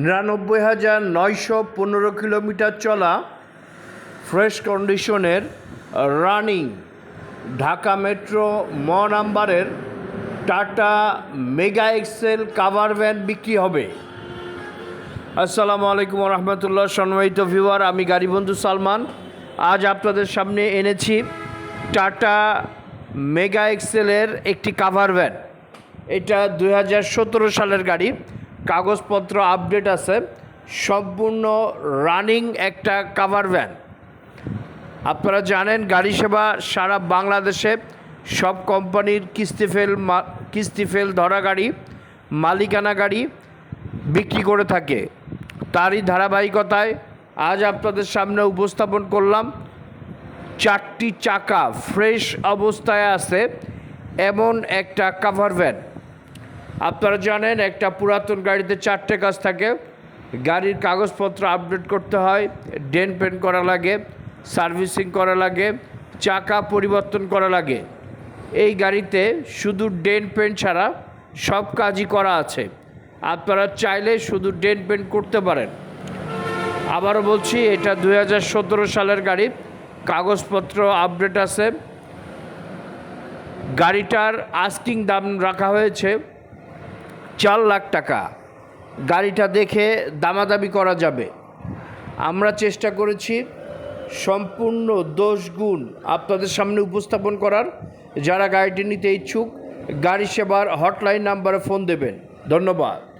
নিরানব্বই হাজার নয়শো পনেরো কিলোমিটার চলা ফ্রেশ কন্ডিশনের রানিং ঢাকা মেট্রো ম নাম্বারের Tata mega XL cover van বিক্রি হবে। আসসালামু আলাইকুম রহমতুল্লাহ সম্মানিত ভিউয়ার, আমি গাড়িবন্ধু সালমান। আজ আপনাদের সামনে এনেছি টাটা মেগা এক্সেলের একটি কাভার ভ্যান। এটা দু হাজার সতেরো সালের গাড়ি। কাগজপত্র আপডেট আছে, সম্পূর্ণ রানিং একটা কাভার ভ্যান আপনারা জানেন, গাড়ি সেবা সারা বাংলাদেশে সব কোম্পানির কিস্তি ফেল কিস্তি ফেল ধরা গাড়ি, মালিকানা গাড়ি বিক্রি করে থাকে। তারই ধারাবাহিকতায় আজ আপনাদের সামনে উপস্থাপন করলাম, চারটি চাকা ফ্রেশ অবস্থায় আছে, এমন একটা কাভার ভ্যান আপনারা জানেন, একটা পুরাতন গাড়িতে চারটে কাজ থাকে। গাড়ির কাগজপত্র আপডেট করতে হয় ডেন পেন করা লাগে সার্ভিসিং করা লাগে, চাকা পরিবর্তন করা লাগে। এই গাড়িতে শুধু ডেন পেন ছাড়া সব কাজই করা আছে। আপনারা চাইলে শুধু ডেন পেন করতে পারেন। আবারও বলছি, এটা দু হাজার সতেরো সালের গাড়ি, কাগজপত্র আপডেট আছে। গাড়িটার আস্কিং দাম রাখা হয়েছে। চার লাখ টাকা। গাড়িটা দেখে দামাদামি করা যাবে। আমরা চেষ্টা করেছি সম্পূর্ণ দোষ গুণ আপনাদের সামনে উপস্থাপন করার। যারা গাড়িটি নিতে ইচ্ছুক, গাড়ি সেবার হটলাইন নাম্বারে ফোন দেবেন। ধন্যবাদ।